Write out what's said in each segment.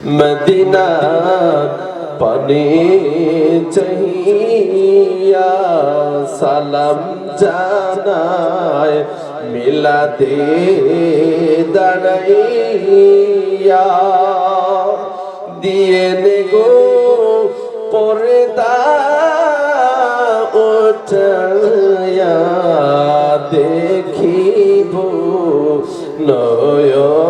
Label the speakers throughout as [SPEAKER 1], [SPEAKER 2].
[SPEAKER 1] Medina পানে চাহিয়া সালাম জানায় মিলাতে দাঁড়াইয়া। দিয়ে নে গো পর্দা ওঠাইয়া দেখিব নয়ন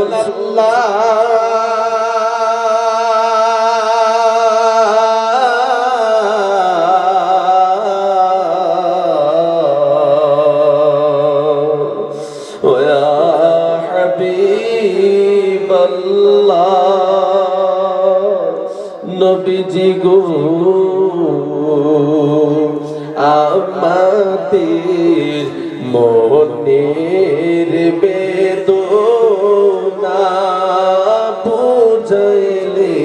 [SPEAKER 1] নবীজি গো আমাদের মনের বেদনা বুঝাইলে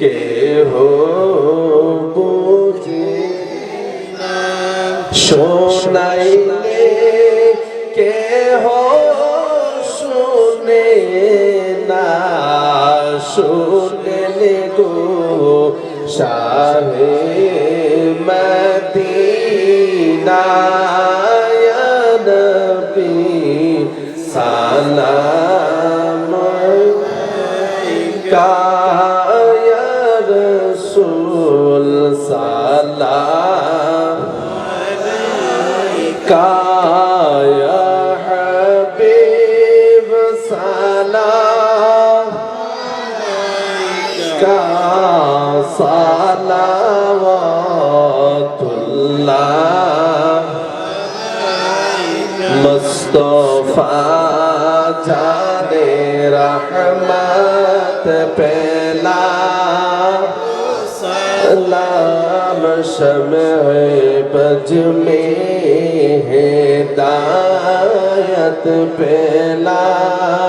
[SPEAKER 1] কেহ বুঝে শোনাইলে কেহ শুনে না। মাকসুদ এলে গো শাহে মদিনা সালাম কায়া রসুল সালাম কায়া হাবিব সালাম صلوات الله مصطفى جان رحمت پہلا سلام شمع بج میں ہدایت پہلا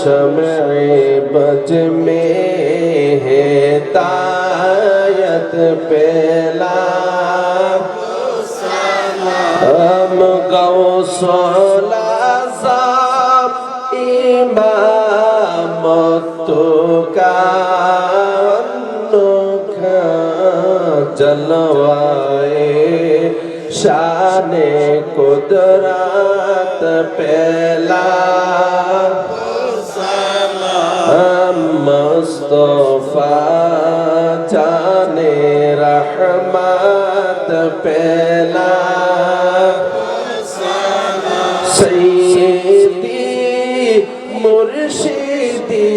[SPEAKER 1] शमे बज में है तायत पेला हम गौ सोला साब इमाम तो का जलवाए शान कुदरत पहला মুস্তফা জানে রহমত পেলা। সৈদি মুর্শিদি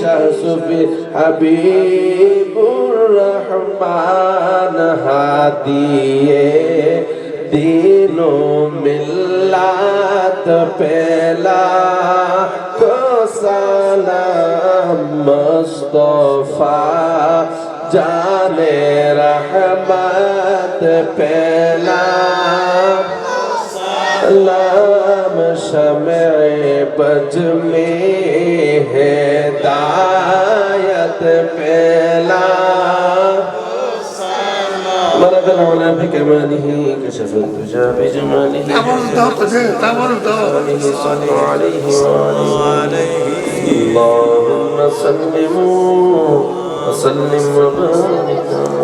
[SPEAKER 1] শাসবি হাবিবুর রহমান হাদিয়ে দিনো মিল্লাত পেলা। مصطفیٰ جان رحمت پہلا لام شمع بج میں ہے دایت پہلا مرد العلا بكماله كشف الدجى بجماله
[SPEAKER 2] تابون تابون تابون
[SPEAKER 1] تابون صلوا عليه وآله اللهم سلم وسلم وبارك